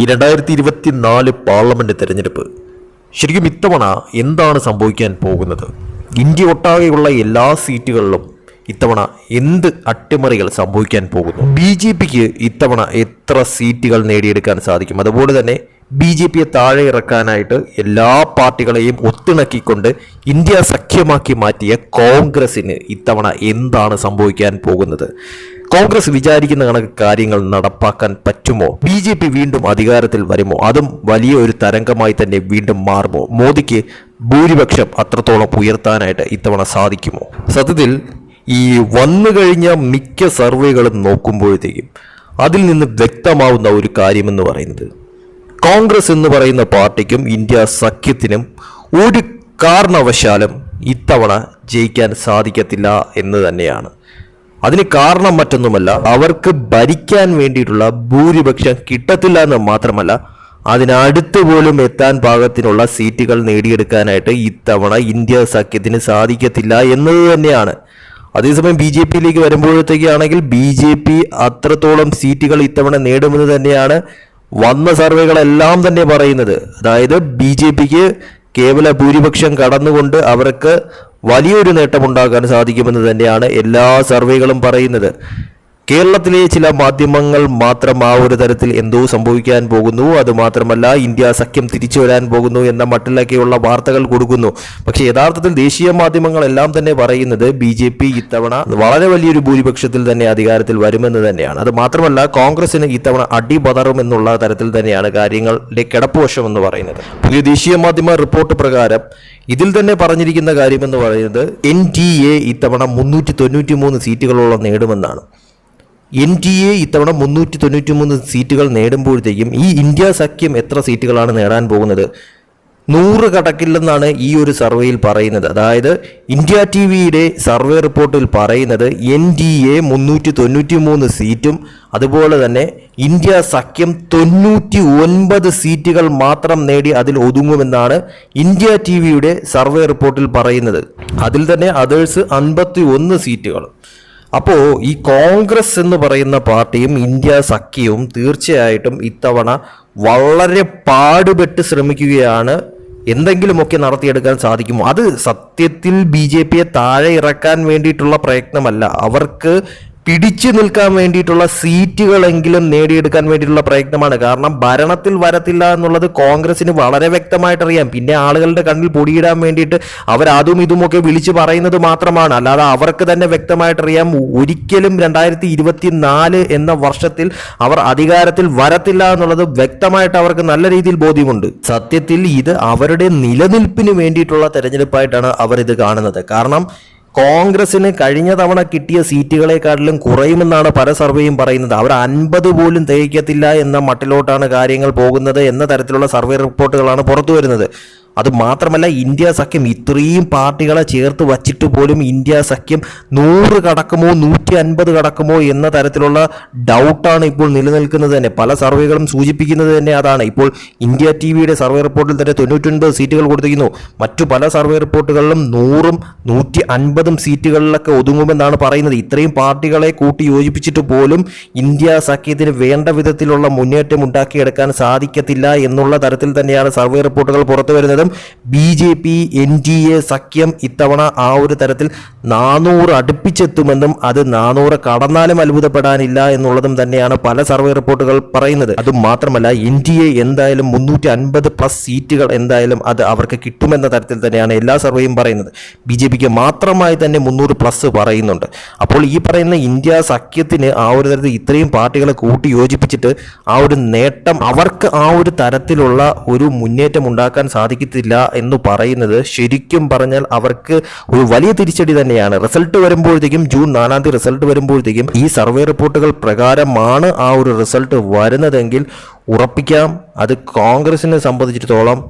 ഈ രണ്ടായിരത്തി ഇരുപത്തി നാല് പാർലമെന്റ് തെരഞ്ഞെടുപ്പ് ശരിക്കും ഇത്തവണ എന്താണ് സംഭവിക്കാൻ പോകുന്നത്? ഇന്ത്യ ഒട്ടാകെയുള്ള എല്ലാ സീറ്റുകളിലും ഇത്തവണ എന്ത് അട്ടിമറികൾ സംഭവിക്കാൻ പോകുന്നു? ബി ജെ പിക്ക് ഇത്തവണ എത്ര സീറ്റുകൾ നേടിയെടുക്കാൻ സാധിക്കും? അതുപോലെ തന്നെ ബി ജെ പിയെ താഴെ ഇറക്കാനായിട്ട് എല്ലാ പാർട്ടികളെയും ഒത്തിണക്കിക്കൊണ്ട് ഇന്ത്യ സഖ്യമാക്കി മാറ്റിയ കോൺഗ്രസിന് ഇത്തവണ എന്താണ് സംഭവിക്കാൻ പോകുന്നത്? കോൺഗ്രസ് വിചാരിക്കുന്ന കണക്ക് കാര്യങ്ങൾ നടപ്പാക്കാൻ പറ്റുമോ? ബി ജെ പി വീണ്ടും അധികാരത്തിൽ വരുമോ? അതും വലിയ ഒരു തരംഗമായി തന്നെ വീണ്ടും മാറുമോ? മോദിക്ക് ഭൂരിപക്ഷം അത്രത്തോളം ഉയർത്താനായിട്ട് ഇത്തവണ സാധിക്കുമോ? സത്യത്തിൽ ഈ വന്നു കഴിഞ്ഞ മിക്ക സർവേകളും നോക്കുമ്പോഴത്തേക്കും അതിൽ നിന്ന് വ്യക്തമാവുന്ന ഒരു കാര്യമെന്ന് പറയുന്നത് കോൺഗ്രസ് എന്ന് പറയുന്ന പാർട്ടിക്കും ഇന്ത്യ സഖ്യത്തിനും ഒരു കാരണവശാലും ഇത്തവണ ജയിക്കാൻ സാധിക്കത്തില്ല എന്ന് തന്നെയാണ്. അതിന് കാരണം മറ്റൊന്നുമല്ല അവർക്ക് ഭരിക്കാൻ വേണ്ടിയിട്ടുള്ള ഭൂരിപക്ഷം കിട്ടത്തില്ല എന്ന് മാത്രമല്ല അതിനടുത്ത് പോലും എത്താൻ പാകത്തിനുള്ള സീറ്റുകൾ നേടിയെടുക്കാനായിട്ട് ഇത്തവണ ഇന്ത്യ സഖ്യത്തിന് സാധിക്കത്തില്ല എന്നത് തന്നെയാണ്. അതേസമയം ബി ജെ പിയിലേക്ക് വരുമ്പോഴത്തേക്കാണെങ്കിൽ ബി ജെ പി അത്രത്തോളം സീറ്റുകൾ ഇത്തവണ നേടുമെന്ന് തന്നെയാണ് വന്ന സർവേകളെല്ലാം തന്നെ പറയുന്നത്. അതായത് ബി ജെ പിക്ക് കേവല ഭൂരിപക്ഷം കടന്നുകൊണ്ട് അവർക്ക് വലിയൊരു നേട്ടമുണ്ടാക്കാൻ സാധിക്കുമെന്ന് തന്നെയാണ് എല്ലാ സർവേകളും പറയുന്നത്. കേരളത്തിലെ ചില മാധ്യമങ്ങൾ മാത്രം ആ ഒരു തരത്തിൽ എന്തോ സംഭവിക്കാൻ പോകുന്നു. അതുമാത്രമല്ല ഇന്ത്യ സഖ്യം തിരിച്ചു വരാൻ പോകുന്നു എന്ന മട്ടിലൊക്കെയുള്ള വാർത്തകൾ കൊടുക്കുന്നു. പക്ഷേ യഥാർത്ഥത്തിൽ ദേശീയ മാധ്യമങ്ങളെല്ലാം തന്നെ പറയുന്നത് ബി ജെ പി ഇത്തവണ വളരെ വലിയൊരു ഭൂരിപക്ഷത്തിൽ തന്നെ അധികാരത്തിൽ വരുമെന്ന് തന്നെയാണ്. അത് മാത്രമല്ല കോൺഗ്രസിന് ഇത്തവണ അടിപതറും എന്നുള്ള തരത്തിൽ തന്നെയാണ് കാര്യങ്ങളുടെ കിടപ്പുവശം എന്ന് പറയുന്നത്. പുതിയ ദേശീയ മാധ്യമ റിപ്പോർട്ട് പ്രകാരം ഇതിൽ തന്നെ പറഞ്ഞിരിക്കുന്ന കാര്യമെന്ന് പറയുന്നത് എൻ ടി എ ഇത്തവണ മുന്നൂറ്റി തൊണ്ണൂറ്റി മൂന്ന് സീറ്റുകളോളം നേടുമെന്നാണ്. എൻ ഡി എ ഇത്തവണ മുന്നൂറ്റി തൊണ്ണൂറ്റി മൂന്ന് സീറ്റുകൾ നേടുമ്പോഴത്തേക്കും ഈ ഇന്ത്യ സഖ്യം എത്ര സീറ്റുകളാണ് നേടാൻ പോകുന്നത്? നൂറ് കടക്കില്ലെന്നാണ് ഈ ഒരു സർവേയിൽ പറയുന്നത്. അതായത് ഇന്ത്യ ടി വിയുടെ സർവേ റിപ്പോർട്ടിൽ പറയുന്നത് എൻ ഡി എ മുന്നൂറ്റി തൊണ്ണൂറ്റി മൂന്ന് സീറ്റും അതുപോലെ തന്നെ ഇന്ത്യ സഖ്യം തൊണ്ണൂറ്റി ഒൻപത് സീറ്റുകൾ മാത്രം നേടി അതിൽ ഒതുങ്ങുമെന്നാണ് ഇന്ത്യ ടി വിയുടെ സർവേ റിപ്പോർട്ടിൽ പറയുന്നത്. അതിൽ തന്നെ അതേഴ്സ് അൻപത്തി ഒന്ന് സീറ്റുകൾ അപ്പോൾ ഈ കോൺഗ്രസ് എന്ന് പറയുന്ന പാർട്ടിയും ഇന്ത്യ സഖ്യവും തീർച്ചയായിട്ടും ഇത്തവണ വളരെ പാടുപെട്ട് ശ്രമിക്കുകയാണ്. എന്തെങ്കിലുമൊക്കെ നടത്തിയെടുക്കാൻ സാധിക്കുമോ? അത് സത്യത്തിൽ ബി ജെ പിയെ താഴെ ഇറക്കാൻ വേണ്ടിയിട്ടുള്ള പ്രയത്നമല്ല. അവർക്ക് പിടിച്ചു നിൽക്കാൻ വേണ്ടിയിട്ടുള്ള സീറ്റുകളെങ്കിലും നേടിയെടുക്കാൻ വേണ്ടിയിട്ടുള്ള പ്രയത്നമാണ്. കാരണം ഭരണത്തിൽ വരത്തില്ല എന്നുള്ളത് കോൺഗ്രസിന് വളരെ വ്യക്തമായിട്ട് അറിയാം പിന്നെ ആളുകളുടെ കണ്ണിൽ പൊടിയിടാൻ വേണ്ടിയിട്ട് അവർ അതും ഇതുമൊക്കെ വിളിച്ചു പറയുന്നത് മാത്രമാണ്. അല്ലാതെ അവർക്ക് തന്നെ വ്യക്തമായിട്ട് അറിയാം ഒരിക്കലും രണ്ടായിരത്തി ഇരുപത്തി നാല് എന്ന വർഷത്തിൽ അവർ അധികാരത്തിൽ വരത്തില്ല എന്നുള്ളത് വ്യക്തമായിട്ട് അവർക്ക് നല്ല രീതിയിൽ ബോധ്യമുണ്ട്. സത്യത്തിൽ ഇത് അവരുടെ നിലനിൽപ്പിന് വേണ്ടിയിട്ടുള്ള തെരഞ്ഞെടുപ്പായിട്ടാണ് അവർ ഇത് കാണുന്നത്. കാരണം കോൺഗ്രസിന് കഴിഞ്ഞ തവണ കിട്ടിയ സീറ്റുകളെക്കാട്ടിലും കുറയുമെന്നാണ് പല സർവേയും പറയുന്നത്. അവർ അൻപത് പോലും തികയ്ക്കത്തില്ല എന്ന മട്ടിലോട്ടാണ് കാര്യങ്ങൾ പോകുന്നത് എന്ന തരത്തിലുള്ള സർവേ റിപ്പോർട്ടുകളാണ് പുറത്തു വരുന്നത് അത് മാത്രമല്ല ഇന്ത്യ സഖ്യം ഇത്രയും പാർട്ടികളെ ചേർത്ത് വച്ചിട്ട് പോലും ഇന്ത്യ സഖ്യം നൂറ് കടക്കുമോ നൂറ്റി അൻപത് കടക്കുമോ എന്ന തരത്തിലുള്ള ഡൗട്ടാണ് ഇപ്പോൾ നിലനിൽക്കുന്നത് തന്നെ. പല സർവേകളും സൂചിപ്പിക്കുന്നത് തന്നെ അതാണ്. ഇപ്പോൾ ഇന്ത്യ ടി വിയുടെ സർവേ റിപ്പോർട്ടിൽ തന്നെ തൊണ്ണൂറ്റൊൻപത് സീറ്റുകൾ കൊടുത്തിരിക്കുന്നു. മറ്റു പല സർവേ റിപ്പോർട്ടുകളിലും നൂറും നൂറ്റി അൻപതും സീറ്റുകളിലൊക്കെ ഒതുങ്ങുമെന്നാണ് പറയുന്നത്. ഇത്രയും പാർട്ടികളെ കൂട്ടി യോജിപ്പിച്ചിട്ട് പോലും ഇന്ത്യ സഖ്യത്തിന് വേണ്ട വിധത്തിലുള്ള മുന്നേറ്റം ഉണ്ടാക്കിയെടുക്കാൻ സാധിക്കത്തില്ല എന്നുള്ള തരത്തിൽ തന്നെയാണ് സർവേ റിപ്പോർട്ടുകൾ പുറത്തു വരുന്നതും B J P N D A സഖ്യം ഇത്തവണ ആ ഒരു തരത്തിൽ നാനൂറ് അടുപ്പിച്ചെത്തുമെന്നും അത് നാനൂറ് കടന്നാലും അത്ഭുതപ്പെടാനില്ല എന്നുള്ളതും തന്നെയാണ് പല സർവേ റിപ്പോർട്ടുകൾ പറയുന്നത്. അത് മാത്രമല്ല എൻ ഡി എ എന്തായാലും മുന്നൂറ്റി അൻപത് പ്ലസ് സീറ്റുകൾ എന്തായാലും അത് അവർക്ക് കിട്ടുമെന്ന തരത്തിൽ തന്നെയാണ് എല്ലാ സർവേയും പറയുന്നത്. ബി ജെ പിക്ക് മാത്രമായി തന്നെ മുന്നൂറ് പ്ലസ് പറയുന്നുണ്ട്. അപ്പോൾ ഈ പറയുന്ന ഇന്ത്യ സഖ്യത്തിന് ആ ഒരു തരത്തിൽ ഇത്രയും പാർട്ടികളെ കൂട്ടി യോജിപ്പിച്ചിട്ട് ആ ഒരു നേട്ടം അവർക്ക് ആ ഒരു തരത്തിലുള്ള ഒരു മുന്നേറ്റം ഉണ്ടാക്കാൻ സാധിക്കത്തില്ല എന്ന് പറയുന്നത് ശരിക്കും പറഞ്ഞാൽ അവർക്ക് ഒരു വലിയ തിരിച്ചടി തന്നെയാണ്. റിസൾട്ട് വരുമ്പോഴത്തേക്കും ജൂൺ നാലാം തീയതി റിസൾട്ട് വരുമ്പോഴത്തേക്കും ഈ സർവേ റിപ്പോർട്ടുകൾ പ്രകാരമാണ് ആ ഒരു റിസൾട്ട് വരുന്നതെങ്കിൽ ഉറപ്പിക്കാം. അത് കോൺഗ്രസിനെ സംബന്ധിച്ചിടത്തോളം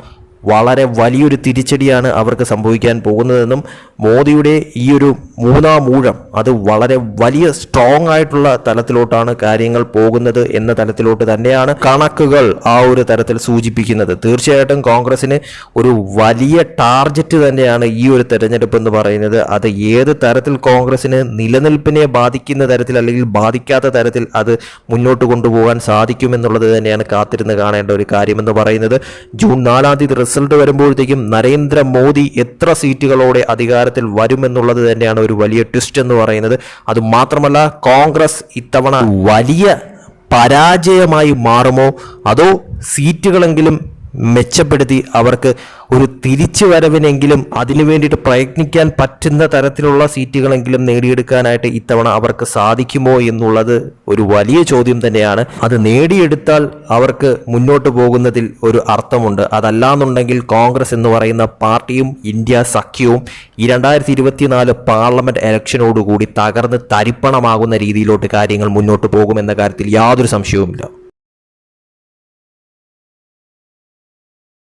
വളരെ വലിയൊരു തിരിച്ചടിയാണ് അവർക്ക് സംഭവിക്കാൻ പോകുന്നതെന്നും മോദിയുടെ ഈ ഒരു മൂന്നാം ഊഴം. അത് വളരെ വലിയ സ്ട്രോങ് ആയിട്ടുള്ള തലത്തിലോട്ടാണ് കാര്യങ്ങൾ പോകുന്നത് എന്ന തലത്തിലോട്ട് തന്നെയാണ് കണക്കുകൾ ആ ഒരു തരത്തിൽ സൂചിപ്പിക്കുന്നത്. തീർച്ചയായിട്ടും കോൺഗ്രസിന് ഒരു വലിയ ടാർജറ്റ് തന്നെയാണ് ഈ ഒരു തെരഞ്ഞെടുപ്പ് എന്ന് പറയുന്നത്. അത് ഏത് തരത്തിൽ കോൺഗ്രസിന് നിലനിൽപ്പിനെ ബാധിക്കുന്ന തരത്തിൽ അല്ലെങ്കിൽ ബാധിക്കാത്ത തരത്തിൽ അത് മുന്നോട്ട് കൊണ്ടുപോകാൻ സാധിക്കും സാധിക്കുമെന്നുള്ളത് തന്നെയാണ് കാത്തിരുന്ന് കാണേണ്ട ഒരു കാര്യമെന്ന് പറയുന്നത്. ജൂൺ നാലാം തീയതി റിസൾട്ട് വരുമ്പോഴത്തേക്കും നരേന്ദ്രമോദി എത്ര സീറ്റുകളോടെ അധികാരത്തിൽ വരുമെന്നുള്ളത് തന്നെയാണ് ഒരു വലിയ ട്വിസ്റ്റ് എന്ന് പറയുന്നത്. അത് മാത്രമല്ല കോൺഗ്രസ് ഇത്തവണ വലിയ പരാജയമായി മാറുമോ? അതോ സീറ്റുകളെങ്കിലും മെച്ചപ്പെടുത്തി അവർക്ക് ഒരു തിരിച്ചു വരവിനെങ്കിലും അതിനു വേണ്ടിയിട്ട് പ്രയത്നിക്കാൻ പറ്റുന്ന തരത്തിലുള്ള സീറ്റുകളെങ്കിലും നേടിയെടുക്കാനായിട്ട് ഇത്തവണ അവർക്ക് സാധിക്കുമോ എന്നുള്ളത് ഒരു വലിയ ചോദ്യം തന്നെയാണ്. അത് നേടിയെടുത്താൽ അവർക്ക് മുന്നോട്ട് പോകുന്നതിൽ ഒരു അർത്ഥമുണ്ട്. അതല്ലാന്നുണ്ടെങ്കിൽ കോൺഗ്രസ് എന്ന് പറയുന്ന പാർട്ടിയും ഇന്ത്യ സഖ്യവും ഈ രണ്ടായിരത്തി ഇരുപത്തിനാല് പാർലമെന്റ് ഇലക്ഷനോടുകൂടി തകർന്ന് തരിപ്പണമാകുന്ന രീതിയിലോട്ട് കാര്യങ്ങൾ മുന്നോട്ട് പോകുമെന്ന കാര്യത്തിൽ യാതൊരു സംശയവുമില്ല.